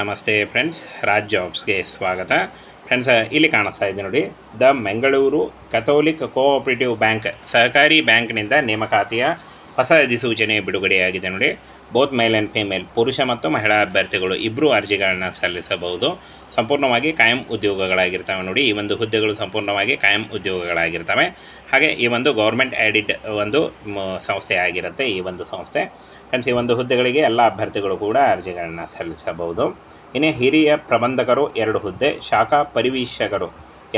ನಮಸ್ತೆ ಫ್ರೆಂಡ್ಸ್, ರಾಜ್ ಜಾಬ್ಸ್ಗೆ ಸ್ವಾಗತ. ಫ್ರೆಂಡ್ಸ್, ಇಲ್ಲಿ ಕಾಣಿಸ್ತಾ ಇದೆ ನೋಡಿ, the Mangaluru Catholic cooperative bank, ಸಹಕಾರಿ ಬ್ಯಾಂಕ್ನಿಂದ ನೇಮಕಾತಿಯ ಹೊಸ ಅಧಿಸೂಚನೆ ಬಿಡುಗಡೆಯಾಗಿದೆ ನೋಡಿ. ಬೋತ್ ಮೇಲ್ ಆ್ಯಂಡ್ ಫಿಮೇಲ್ ಪುರುಷ ಮತ್ತು ಮಹಿಳಾ ಅಭ್ಯರ್ಥಿಗಳು ಇಬ್ಬರೂ ಅರ್ಜಿಗಳನ್ನು ಸಲ್ಲಿಸಬಹುದು. ಸಂಪೂರ್ಣವಾಗಿ ಕಾಯಂ ಉದ್ಯೋಗಗಳಾಗಿರ್ತವೆ ನೋಡಿ, ಈ ಒಂದು ಹುದ್ದೆಗಳು ಸಂಪೂರ್ಣವಾಗಿ ಕಾಯಂ ಉದ್ಯೋಗಗಳಾಗಿರ್ತವೆ. ಹಾಗೆ ಈ ಒಂದು ಗೌರ್ಮೆಂಟ್ ಆ್ಯಡಿಡ್ ಒಂದು ಸಂಸ್ಥೆ ಆಗಿರುತ್ತೆ ಈ ಒಂದು ಸಂಸ್ಥೆ. ಫ್ರೆಂಡ್ಸ್ ಈ ಒಂದು ಹುದ್ದೆಗಳಿಗೆ ಎಲ್ಲ ಅಭ್ಯರ್ಥಿಗಳು ಕೂಡ ಅರ್ಜಿಗಳನ್ನು ಸಲ್ಲಿಸಬಹುದು. ಇನ್ನೇ ಹಿರಿಯ ಪ್ರಬಂಧಕರು ಎರಡು ಹುದ್ದೆ, ಶಾಖಾ ಪರಿವೀಕ್ಷಕರು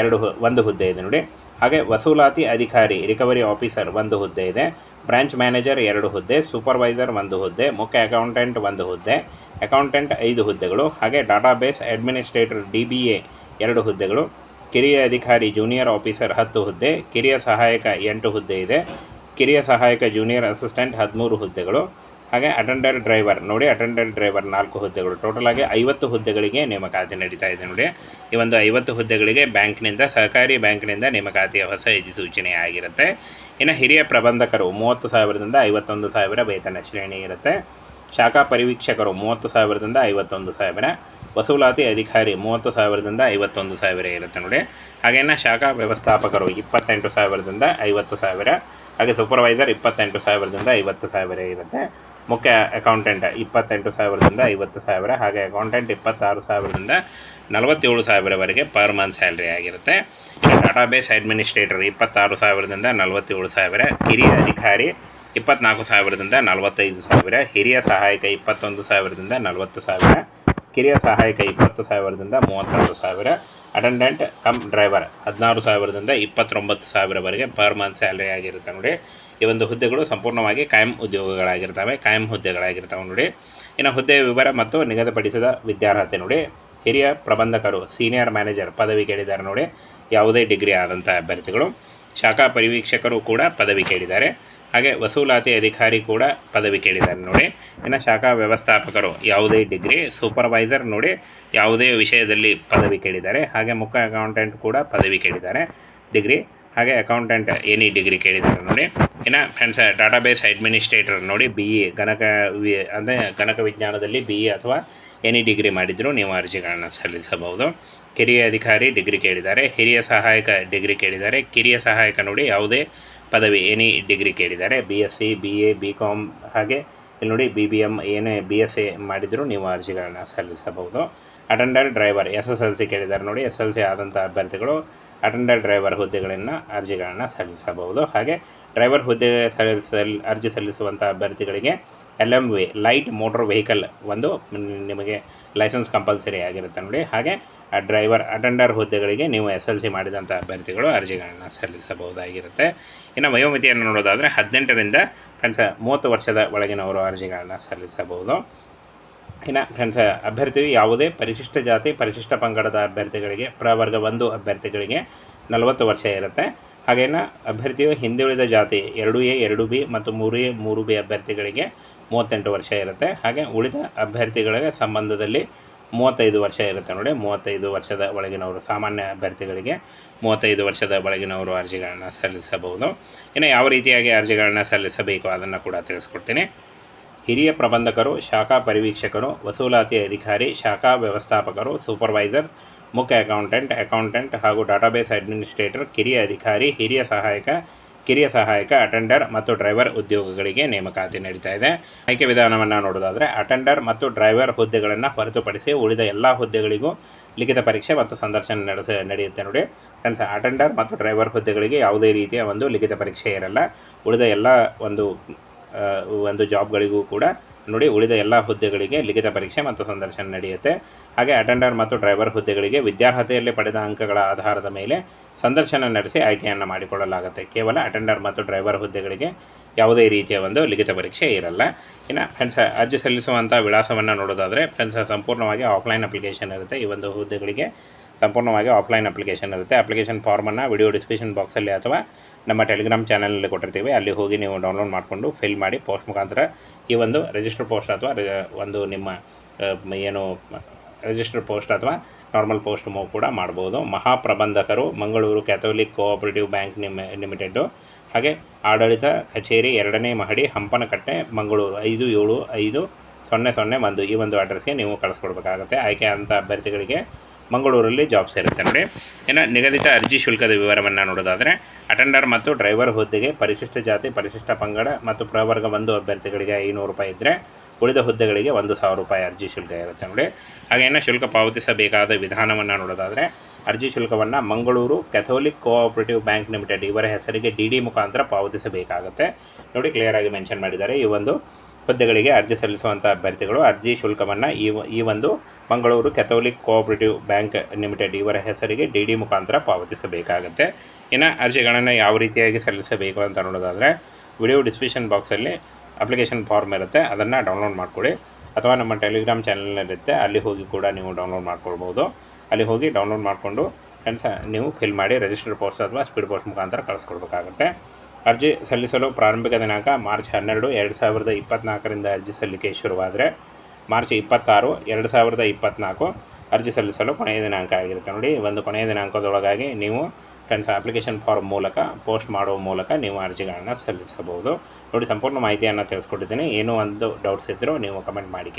ಎರಡು ಒಂದು ಹುದ್ದೆ ಇದೆ ನೋಡಿ. ಹಾಗೆ ವಸೂಲಾತಿ ಅಧಿಕಾರಿ ರಿಕವರಿ ಆಫೀಸರ್ ಒಂದು ಹುದ್ದೆ ಇದೆ. ಬ್ರಾಂಚ್ ಮ್ಯಾನೇಜರ್ ಎರಡು ಹುದ್ದೆ ಸೂಪರ್ವೈಸರ್ ಒಂದು ಹುದ್ದೆ, ಮುಖ್ಯ ಅಕೌಂಟೆಂಟ್ ಒಂದು ಹುದ್ದೆ. ಅಕೌಂಟೆಂಟ್ ಐದು ಹುದ್ದೆಗಳು, ಹಾಗೆ database administrator D B A ಎರಡು ಹುದ್ದೆಗಳು. ಕಿರಿಯ ಅಧಿಕಾರಿ ಜೂನಿಯರ್ ಆಫೀಸರ್ ಹತ್ತು ಹುದ್ದೆ. ಕಿರಿಯ ಸಹಾಯಕ ಎಂಟು ಹುದ್ದೆ ಇದೆ. ಕಿರಿಯ ಸಹಾಯಕ ಜೂನಿಯರ್ ಅಸಿಸ್ಟೆಂಟ್ ಹದಿಮೂರು ಹುದ್ದೆಗಳು. ಹಾಗೆ ಅಟೆಂಡರ್ ಡ್ರೈವರ್ ನೋಡಿ ಅಟೆಂಡರ್ ಡ್ರೈವರ್ ನಾಲ್ಕು ಹುದ್ದೆಗಳು. ಟೋಟಲ್ ಆಗಿ ಐವತ್ತು ಹುದ್ದೆಗಳಿಗೆ ನೇಮಕಾತಿ ನಡೀತಾ ಇದೆ ನೋಡಿ. ಈ ಒಂದು ಐವತ್ತು ಹುದ್ದೆಗಳಿಗೆ ಬ್ಯಾಂಕ್ನಿಂದ ಸಹಕಾರಿ ಬ್ಯಾಂಕ್ನಿಂದ ನೇಮಕಾತಿಯ ಹೊಸ ಸೂಚನೆ ಆಗಿರುತ್ತೆ. ಇನ್ನು ಹಿರಿಯ ಪ್ರಬಂಧಕರು, ಮೂವತ್ತು ಸಾವಿರದಿಂದ ಐವತ್ತೊಂದು ಸಾವಿರ ವೇತನ ಶ್ರೇಣಿ ಇರುತ್ತೆ. ಶಾಖಾ ಪರಿವೀಕ್ಷಕರು, ಮೂವತ್ತು ಸಾವಿರದಿಂದ ಐವತ್ತೊಂದು ಸಾವಿರ. ವಸೂಲಾತಿ ಅಧಿಕಾರಿ, ಮೂವತ್ತು ಸಾವಿರದಿಂದ ಐವತ್ತೊಂದು ಸಾವಿರ ಇರುತ್ತೆ ನೋಡಿ. ಹಾಗೇನ ಶಾಖಾ ವ್ಯವಸ್ಥಾಪಕರು, ಇಪ್ಪತ್ತೆಂಟು ಸಾವಿರದಿಂದ ಐವತ್ತು ಸಾವಿರ. ಹಾಗೆ ಸೂಪರ್ವೈಸರ್ ಇಪ್ಪತ್ತೆಂಟು ಸಾವಿರದಿಂದ ಐವತ್ತು ಸಾವಿರ ಇರುತ್ತೆ. ಮುಖ್ಯ ಅಕೌಂಟೆಂಟ್ ಇಪ್ಪತ್ತೆಂಟು ಸಾವಿರದಿಂದ ಐವತ್ತು ಸಾವಿರ, ಹಾಗೆ ಅಕೌಂಟೆಂಟ್ ಇಪ್ಪತ್ತಾರು ಸಾವಿರದಿಂದ ನಲವತ್ತೇಳು ಸಾವಿರವರೆಗೆ ಪರ್ ಮಂತ್ ಸ್ಯಾಲ್ರಿ ಆಗಿರುತ್ತೆ. ಡಾಟಾಬೇಸ್ ಅಡ್ಮಿನಿಸ್ಟ್ರೇಟರ್ ಇಪ್ಪತ್ತಾರು ಸಾವಿರದಿಂದ ನಲವತ್ತೇಳು ಸಾವಿರ, ಹಿರಿಯ ಅಧಿಕಾರಿ ಇಪ್ಪತ್ನಾಲ್ಕು ಸಾವಿರದಿಂದ ನಲವತ್ತೈದು ಸಾವಿರ, ಹಿರಿಯ ಸಹಾಯಕ ಇಪ್ಪತ್ತೊಂದು ಸಾವಿರದಿಂದ ನಲವತ್ತು ಸಾವಿರ, ಕಿರಿಯ ಸಹಾಯಕ ಇಪ್ಪತ್ತು ಸಾವಿರದಿಂದ ಮೂವತ್ತೊಂದು ಸಾವಿರ ಅಟೆಂಡೆಂಟ್ ಕಮ್ ಡ್ರೈವರ್ ಹದಿನಾರು ಸಾವಿರದಿಂದ ಇಪ್ಪತ್ತೊಂಬತ್ತು ಸಾವಿರವರೆಗೆ ಪರ್ ಮಂತ್ ಸ್ಯಾಲ್ರಿ ಆಗಿರುತ್ತೆ ನೋಡಿ. ಈ ಒಂದು ಹುದ್ದೆಗಳು ಸಂಪೂರ್ಣವಾಗಿ ಕಾಯಂ ಉದ್ಯೋಗಗಳಾಗಿರ್ತವೆ, ಕಾಯಂ ಹುದ್ದೆಗಳಾಗಿರ್ತವೆ ನೋಡಿ. ಇನ್ನು ಹುದ್ದೆ ವಿವರ ಮತ್ತು ನಿಗದಿಪಡಿಸಿದ ವಿದ್ಯಾರ್ಹತೆ ನೋಡಿ. ಹಿರಿಯ ಪ್ರಬಂಧಕರು, ಸೀನಿಯರ್ ಮ್ಯಾನೇಜರ್ ಪದವಿ ಕೇಳಿದ್ದಾರೆ ನೋಡಿ. ಯಾವುದೇ ಡಿಗ್ರಿ ಆದಂಥ ಅಭ್ಯರ್ಥಿಗಳು, ಶಾಖಾ ಪರಿವೀಕ್ಷಕರು ಕೂಡ ಪದವಿ ಕೇಳಿದ್ದಾರೆ. ಹಾಗೆ ವಸೂಲಾತಿ ಅಧಿಕಾರಿ ಕೂಡ ಪದವಿ ಕೇಳಿದ್ದಾರೆ ನೋಡಿ. ಇನ್ನು ಶಾಖಾ ವ್ಯವಸ್ಥಾಪಕರು, ಯಾವುದೇ ಡಿಗ್ರಿ, ಸೂಪರ್ವೈಸರ್ ನೋಡಿ, ಯಾವುದೇ ವಿಷಯದಲ್ಲಿ ಪದವಿ ಕೇಳಿದ್ದಾರೆ. ಹಾಗೆ ಮುಖ್ಯ ಅಕೌಂಟೆಂಟ್ ಕೂಡ ಪದವಿ ಕೇಳಿದ್ದಾರೆ, ಡಿಗ್ರಿ. ಹಾಗೆ ಅಕೌಂಟೆಂಟ್ ಎನಿ ಡಿಗ್ರಿ ಕೇಳಿದ್ದಾರೆ ನೋಡಿ. ಇನ್ನು ಫ್ರೆಂಡ್ಸ್ ಡಾಟಾಬೇಸ್ ಅಡ್ಮಿನಿಸ್ಟ್ರೇಟರ್ ನೋಡಿ ಬಿ ಇ ಗಣಕ ವಿ, ಅಂದರೆ ಗಣಕ ವಿಜ್ಞಾನದಲ್ಲಿ ಬಿ ಇ ಅಥವಾ ಎನಿ ಡಿಗ್ರಿ ಮಾಡಿದರೂ ನೀವು ಅರ್ಜಿಗಳನ್ನು ಸಲ್ಲಿಸಬಹುದು. ಕಿರಿಯ ಅಧಿಕಾರಿ ಡಿಗ್ರಿ ಕೇಳಿದ್ದಾರೆ. ಹಿರಿಯ ಸಹಾಯಕ ಡಿಗ್ರಿ ಕೇಳಿದ್ದಾರೆ. ಕಿರಿಯ ಸಹಾಯಕ ನೋಡಿ ಯಾವುದೇ ಪದವಿ ಎನಿ ಡಿಗ್ರಿ ಕೇಳಿದ್ದಾರೆ. B S C B A B com ಹಾಗೆ ಇಲ್ಲಿ ನೋಡಿ ಬಿ ಬಿ ಎಂ ಏನೇ ಬಿ ಎಸ್ ಎ ಮಾಡಿದರೂ ನೀವು ಅರ್ಜಿಗಳನ್ನು ಸಲ್ಲಿಸಬಹುದು. Attender driver S S L C ಕೇಳಿದ್ದಾರೆ ನೋಡಿ. ಎಸ್ ಎಲ್ ಸಿ ಆದಂಥ ಅಭ್ಯರ್ಥಿಗಳು ಅಟೆಂಡರ್ ಡ್ರೈವರ್ ಹುದ್ದೆಗಳನ್ನು ಅರ್ಜಿಗಳನ್ನು ಸಲ್ಲಿಸಬಹುದು. ಹಾಗೆ ಡ್ರೈವರ್ ಹುದ್ದೆ ಸಲ್ಲಿಸಲ್ ಅರ್ಜಿ ಸಲ್ಲಿಸುವಂಥ ಅಭ್ಯರ್ಥಿಗಳಿಗೆ L M V, light motor vehicle ಒಂದು ನಿಮಗೆ ಲೈಸೆನ್ಸ್ ಕಂಪಲ್ಸರಿ ಆಗಿರುತ್ತೆ ನೋಡಿ. ಹಾಗೆ, ಆ ಡ್ರೈವರ್, ಅಟೆಂಡರ್ ಹುದ್ದೆಗಳಿಗೆ ನೀವು ಎಸ್ ಎಲ್ ಸಿ ಮಾಡಿದಂಥ ಅಭ್ಯರ್ಥಿಗಳು ಅರ್ಜಿಗಳನ್ನು ಸಲ್ಲಿಸಬಹುದಾಗಿರುತ್ತೆ. ಇನ್ನು ವಯೋಮಿತಿಯನ್ನು ನೋಡೋದಾದರೆ ಹದಿನೆಂಟರಿಂದ ಫ್ರೆಂಡ್ಸ್, ಮೂವತ್ತು ವರ್ಷದ ಒಳಗಿನವರು ಅರ್ಜಿಗಳನ್ನು ಸಲ್ಲಿಸಬಹುದು. ಇನ್ನು ಫ್ರೆಂಡ್ಸ್, ಅಭ್ಯರ್ಥಿಯು ಯಾವುದೇ ಪರಿಶಿಷ್ಟ ಜಾತಿ, ಪರಿಶಿಷ್ಟ ಪಂಗಡದ ಅಭ್ಯರ್ಥಿಗಳಿಗೆ, ಪ್ರವರ್ಗ ಒಂದು ಅಭ್ಯರ್ಥಿಗಳಿಗೆ ನಲವತ್ತು ವರ್ಷ ಇರುತ್ತೆ. ಹಾಗೇನ ಅಭ್ಯರ್ಥಿಯು ಹಿಂದುಳಿದ ಜಾತಿ ಎರಡು ಎ, ಎರಡು ಬಿ ಮತ್ತು ಮೂರು ಎ, ಮೂರು ಬಿ ಅಭ್ಯರ್ಥಿಗಳಿಗೆ ಮೂವತ್ತೆಂಟು ವರ್ಷ ಇರುತ್ತೆ. ಹಾಗೆ ಉಳಿದ ಅಭ್ಯರ್ಥಿಗಳಿಗೆ ಸಂಬಂಧದಲ್ಲಿ ಮೂವತ್ತೈದು ವರ್ಷ ಇರುತ್ತೆ ನೋಡಿ. ಮೂವತ್ತೈದು ವರ್ಷದ ಒಳಗಿನವರು, ಸಾಮಾನ್ಯ ಅಭ್ಯರ್ಥಿಗಳಿಗೆ ಮೂವತ್ತೈದು ವರ್ಷದ ಒಳಗಿನವರು ಅರ್ಜಿಗಳನ್ನು ಸಲ್ಲಿಸಬಹುದು. ಇನ್ನು ಯಾವ ರೀತಿಯಾಗಿ ಅರ್ಜಿಗಳನ್ನು ಸಲ್ಲಿಸಬೇಕು ಅದನ್ನು ಕೂಡ ತಿಳಿಸ್ಕೊಡ್ತೀನಿ. ಹಿರಿಯ ಪ್ರಬಂಧಕರು, ಶಾಖಾ ಪರಿವೀಕ್ಷಕರು, ವಸೂಲಾತಿ ಅಧಿಕಾರಿ, ಶಾಖಾ ವ್ಯವಸ್ಥಾಪಕರು, ಸೂಪರ್ವೈಸರ್ ಮುಖ್ಯ ಅಕೌಂಟೆಂಟ್ ಅಕೌಂಟೆಂಟ್ ಹಾಗೂ ಡಾಟಾಬೇಸ್ ಅಡ್ಮಿನಿಸ್ಟ್ರೇಟರ್ ಕಿರಿಯ ಅಧಿಕಾರಿ, ಹಿರಿಯ ಸಹಾಯಕ, ಕಿರಿಯ ಸಹಾಯಕ ಅಟೆಂಡರ್ ಮತ್ತು ಡ್ರೈವರ್ ಉದ್ಯೋಗಗಳಿಗೆ ನೇಮಕಾತಿ ನಡೀತಾ ಇದೆ. ಆಯ್ಕೆ ವಿಧಾನವನ್ನು ನೋಡೋದಾದರೆ ಅಟೆಂಡರ್ ಮತ್ತು ಡ್ರೈವರ್ ಹುದ್ದೆಗಳನ್ನು ಹೊರತುಪಡಿಸಿ ಉಳಿದ ಎಲ್ಲ ಹುದ್ದೆಗಳಿಗೂ ಲಿಖಿತ ಪರೀಕ್ಷೆ ಮತ್ತು ಸಂದರ್ಶನ ನಡೆಸ, ನಡೆಯುತ್ತೆ ನೋಡಿ. ಫ್ರೆಂಡ್ಸ್ ಅಟೆಂಡರ್ ಮತ್ತು ಡ್ರೈವರ್ ಹುದ್ದೆಗಳಿಗೆ ಯಾವುದೇ ರೀತಿಯ ಒಂದು ಲಿಖಿತ ಪರೀಕ್ಷೆ ಇರಲ್ಲ. ಉಳಿದ ಎಲ್ಲ ಒಂದು ಒಂದು ಜಾಬ್ಗಳಿಗೂ ಕೂಡ ನೋಡಿ ಉಳಿದ ಎಲ್ಲ ಹುದ್ದೆಗಳಿಗೆ ಲಿಖಿತ ಪರೀಕ್ಷೆ ಮತ್ತು ಸಂದರ್ಶನ ನಡೆಯುತ್ತೆ. ಹಾಗೆ ಅಟೆಂಡರ್ ಮತ್ತು ಡ್ರೈವರ್ ಹುದ್ದೆಗಳಿಗೆ ವಿದ್ಯಾರ್ಹತೆಯಲ್ಲಿ ಪಡೆದ ಅಂಕಗಳ ಆಧಾರದ ಮೇಲೆ ಸಂದರ್ಶನ ನಡೆಸಿ ಆಯ್ಕೆಯನ್ನು ಮಾಡಿಕೊಳ್ಳಲಾಗುತ್ತೆ. ಕೇವಲ ಅಟೆಂಡರ್ ಮತ್ತು ಡ್ರೈವರ್ ಹುದ್ದೆಗಳಿಗೆ ಯಾವುದೇ ರೀತಿಯ ಒಂದು ಲಿಖಿತ ಪರೀಕ್ಷೆ ಇರಲ್ಲ. ಇನ್ನು ಫ್ರೆಂಡ್ಸ್ ಅರ್ಜಿ ಸಲ್ಲಿಸುವಂಥ ವಿಳಾಸವನ್ನು ನೋಡೋದಾದರೆ ಫ್ರೆಂಡ್ಸ್ ಸಂಪೂರ್ಣವಾಗಿ ಆಫ್ಲೈನ್ ಅಪ್ಲಿಕೇಶನ್ ಇರುತ್ತೆ ಈ ಒಂದು ಹುದ್ದೆಗಳಿಗೆ. ಸಂಪೂರ್ಣವಾಗಿ ಆಫ್ಲೈನ್ ಅಪ್ಲಿಕೇಶನ್ ಇರುತ್ತೆ. ಅಪ್ಲಿಕೇಶನ್ ಫಾರ್ಮನ್ನು ವಿಡಿಯೋ ಡಿಸ್ಕ್ರಿಪ್ಷನ್ ಬಾಕ್ಸಲ್ಲಿ ಅಥವಾ ನಮ್ಮ ಟೆಲಿಗ್ರಾಮ್ ಚಾನಲಲ್ಲಿ ಕೊಟ್ಟಿರ್ತೀವಿ. ಅಲ್ಲಿ ಹೋಗಿ ನೀವು ಡೌನ್ಲೋಡ್ ಮಾಡಿಕೊಂಡು ಫಿಲ್ ಮಾಡಿ ಪೋಸ್ಟ್ ಮುಖಾಂತರ ಈ ಒಂದು ರಿಜಿಸ್ಟರ್ ಪೋಸ್ಟ್ ಅಥವಾ ಒಂದು ನಿಮ್ಮ ಏನು ರಿಜಿಸ್ಟರ್ ಪೋಸ್ಟ್ ಅಥವಾ ನಾರ್ಮಲ್ ಪೋಸ್ಟ್ ಮೂವ್ ಕೂಡ ಮಾಡ್ಬೋದು. ಮಹಾಪ್ರಬಂಧಕರು, ಮಂಗಳೂರು ಕ್ಯಾಥೋಲಿಕ್ ಕೋಆಪರೇಟಿವ್ ಬ್ಯಾಂಕ್ ನಿಮ್ ಲಿಮಿಟೆಡ್ಡು ಹಾಗೆ ಆಡಳಿತ ಕಚೇರಿ ಎರಡನೇ ಮಹಡಿ ಹಂಪನಕಟ್ಟೆ, ಮಂಗಳೂರು ಐದು ಏಳು ಐದು ಸೊನ್ನೆ ಸೊನ್ನೆ ಒಂದು ಈ ಒಂದು ಅಡ್ರೆಸ್ಗೆ ನೀವು ಕಳಿಸ್ಕೊಡ್ಬೇಕಾಗುತ್ತೆ. ಆಯ್ಕೆ ಅಂತ ಅಭ್ಯರ್ಥಿಗಳಿಗೆ ಮಂಗಳೂರಲ್ಲಿ ಜಾಬ್ಸ್ ಇರುತ್ತೆ ನೋಡಿ. ಇನ್ನು ನಿಗದಿತ ಅರ್ಜಿ ಶುಲ್ಕದ ವಿವರವನ್ನು ನೋಡೋದಾದರೆ ಅಟೆಂಡರ್ ಮತ್ತು ಡ್ರೈವರ್ ಹುದ್ದೆಗೆ ಪರಿಶಿಷ್ಟ ಜಾತಿ, ಪರಿಶಿಷ್ಟ ಪಂಗಡ ಮತ್ತು ಪ್ರವರ್ಗ ಒಂದು ಅಭ್ಯರ್ಥಿಗಳಿಗೆ ಐನೂರು ರೂಪಾಯಿ ಇದ್ದರೆ ಉಳಿದ ಹುದ್ದೆಗಳಿಗೆ ಒಂದು ಸಾವಿರ ರೂಪಾಯಿ ಅರ್ಜಿ ಶುಲ್ಕ ಇರುತ್ತೆ ನೋಡಿ. ಹಾಗೇನು ಶುಲ್ಕ ಪಾವತಿಸಬೇಕಾದ ವಿಧಾನವನ್ನು ನೋಡೋದಾದರೆ, ಅರ್ಜಿ ಶುಲ್ಕವನ್ನು Mangaluru Catholic cooperative bank limited ಇವರ ಹೆಸರಿಗೆ ಡಿ ಡಿ ಮುಖಾಂತರ ಪಾವತಿಸಬೇಕಾಗುತ್ತೆ. ನೋಡಿ ಕ್ಲಿಯರಾಗಿ ಮೆನ್ಷನ್ ಮಾಡಿದ್ದಾರೆ. ಈ ಒಂದು ಹುದ್ದೆಗಳಿಗೆ ಅರ್ಜಿ ಸಲ್ಲಿಸುವಂಥ ಅಭ್ಯರ್ಥಿಗಳು ಅರ್ಜಿ ಶುಲ್ಕವನ್ನು ಈ ಈ ಒಂದು Mangaluru Catholic cooperative bank limited ಇವರ ಹೆಸರಿಗೆ ಡಿ ಡಿ ಮುಖಾಂತರ ಪಾವತಿಸಬೇಕಾಗುತ್ತೆ. ಇನ್ನು ಅರ್ಜಿಗಳನ್ನು ಯಾವ ರೀತಿಯಾಗಿ ಸಲ್ಲಿಸಬೇಕು ಅಂತ ನೋಡೋದಾದರೆ, ವಿಡಿಯೋ ಡಿಸ್ಕ್ರಿಪ್ಷನ್ ಬಾಕ್ಸಲ್ಲಿ ಅಪ್ಲಿಕೇಶನ್ ಫಾರ್ಮ್ ಇರುತ್ತೆ, ಅದನ್ನು ಡೌನ್ಲೋಡ್ ಮಾಡ್ಕೊಳ್ಳಿ. ಅಥವಾ ನಮ್ಮ ಟೆಲಿಗ್ರಾಮ್ ಚಾನಲ್ನಲ್ಲಿರುತ್ತೆ ಅಲ್ಲಿ ಹೋಗಿ ಕೂಡ ನೀವು ಡೌನ್ಲೋಡ್ ಮಾಡ್ಕೊಳ್ಬೋದು. ಅಲ್ಲಿ ಹೋಗಿ ಡೌನ್ಲೋಡ್ ಮಾಡಿಕೊಂಡು ಫ್ರೆಂಡ್ಸ್ ನೀವು ಫಿಲ್ ಮಾಡಿ ರಿಜಿಸ್ಟರ್ ಪೋಸ್ಟ್ ಅಥವಾ ಸ್ಪೀಡ್ ಪೋಸ್ಟ್ ಮುಖಾಂತರ ಕಳಿಸ್ಕೊಡ್ಬೇಕಾಗುತ್ತೆ. ಅರ್ಜಿ ಸಲ್ಲಿಸಲು ಪ್ರಾರಂಭಿಕ ದಿನಾಂಕ ಮಾರ್ಚ್ ಹನ್ನೆರಡು, ಎರಡು ಸಾವಿರದ ಇಪ್ಪತ್ತ್ನಾಲ್ಕರಿಂದ ಅರ್ಜಿ ಸಲ್ಲಿಕೆ ಶುರುವಾದರೆ ಮಾರ್ಚ್ ಇಪ್ಪತ್ತಾರು, ಎರಡು ಸಾವಿರದ ಇಪ್ಪತ್ತ್ನಾಲ್ಕು ಅರ್ಜಿ ಸಲ್ಲಿಸಲು ಕೊನೆಯ ದಿನಾಂಕ ಆಗಿರುತ್ತೆ. ನೋಡಿ, ಒಂದು ಕೊನೆಯ ದಿನಾಂಕದೊಳಗಾಗಿ ನೀವು ಫ್ರೆಂಡ್ಸ್ ಅಪ್ಲಿಕೇಶನ್ ಫಾರ್ಮ್ ಮೂಲಕ ಪೋಸ್ಟ್ ಮಾಡುವ ಮೂಲಕ ನೀವು ಅರ್ಜಿಗಳನ್ನು ಸಲ್ಲಿಸಬಹುದು. ನೋಡಿ, ಸಂಪೂರ್ಣ ಮಾಹಿತಿಯನ್ನು ತಿಳಿಸ್ಕೊಟ್ಟಿದ್ದೀನಿ. ಏನೋ ಒಂದು ಡೌಟ್ಸ್ ಇದ್ದರೂ ನೀವು ಕಮೆಂಟ್ ಮಾಡಿ